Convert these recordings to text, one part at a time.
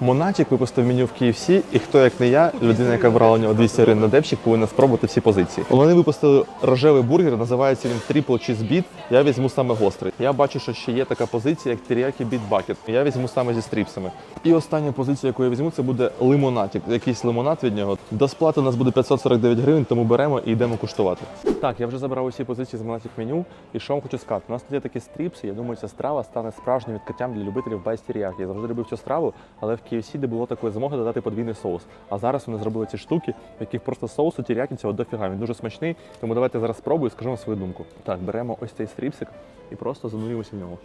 Монатік випустив меню в KFC, і хто як не я, людина, яка брала у нього 200 гривень на депчик, повинна спробувати всі позиції. Вони випустили рожевий бургер, називається він Triple Cheese Beat. Я візьму саме гострий. Я бачу, що ще є така позиція, як Teriyaki Beat Bucket. Я візьму саме зі стріпсами. І остання позиція, яку я візьму, це буде лимонатик. Якийсь лимонад від нього. До сплати у нас буде 549 гривень, тому беремо і йдемо куштувати. Так, я вже забрав усі позиції з монатік меню. І що вам хочу сказати? У нас тут є такі стріпси. Я думаю, ця страва стане справжнім відкриттям для любителів байстеріяки. Я завжди любив цю страву, але в KFC не було такої змоги додати подвійний соус. А зараз вони зробили ці штуки, в яких просто соусу тіряки цього дофіга. Він дуже смачний. Тому давайте зараз спробую і скажу вам свою думку. Так, беремо ось цей стріпсик і просто занурюємося в нього.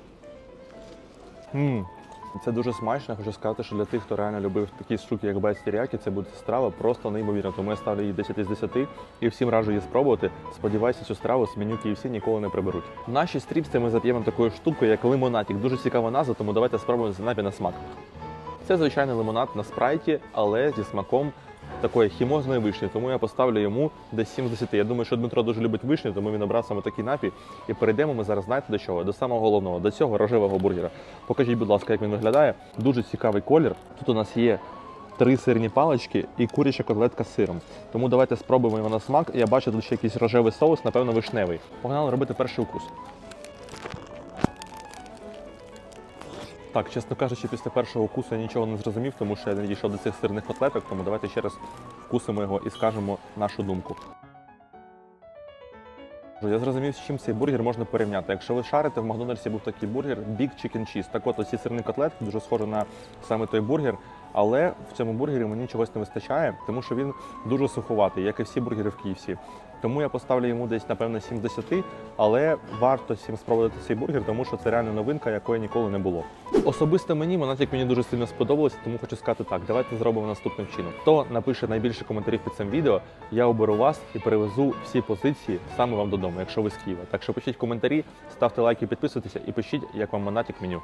Мм, це дуже смачно. Хочу сказати, що для тих, хто реально любив такі штуки, як тіряки, це буде страва просто неймовірна. Тому я ставлю її 10 із 10 і всім раджу її спробувати. Сподіваюся, цю страву з меню KFC ніколи не приберуть. Наші стріпси ми зап'ємо такою штукою, як лимонатик. Дуже цікава назва, тому давайте спробуємо з напій на смак. Це звичайний лимонад на спрайті, але зі смаком такої хімозної вишні. Тому я поставлю йому десь 7 з 10. Я думаю, що Дмитро дуже любить вишню, тому він обрав саме такий напій. І перейдемо ми зараз, знаєте, до чого? До самого головного, до цього рожевого бургера. Покажіть, будь ласка, як він виглядає. Дуже цікавий колір. Тут у нас є. Три сирні палички і куряча котлетка з сиром. Тому давайте спробуємо його на смак. Я бачу тут ще якийсь рожевий соус, напевно, вишневий. Погнали робити перший укус. Так, чесно кажучи, після першого укусу я нічого не зрозумів, тому що я не дійшов до цих сирних котлеток, тому давайте ще раз вкусимо його і скажемо нашу думку. Я зрозумів, з чим цей бургер можна порівняти. Якщо ви шарите, в Макдональдсі був такий бургер Big Chicken Cheese. Так от, оці сирні котлетки дуже схожі на саме той бургер, але в цьому бургері мені чогось не вистачає, тому що він дуже суховатий, як і всі бургери в KFC. Тому я поставлю йому десь, напевно, 7 з 10, але варто всім спробувати цей бургер, тому що це реально новинка, якої ніколи не було. Особисто мені монатик мені дуже сильно сподобалося, тому хочу сказати так. Давайте зробимо наступним чином. Хто напише найбільше коментарів під цим відео, я оберу вас і перевезу всі позиції саме вам додому, якщо ви з Києва. Так що пишіть коментарі, ставте лайки, підписуйтеся і пишіть, як вам монатик меню.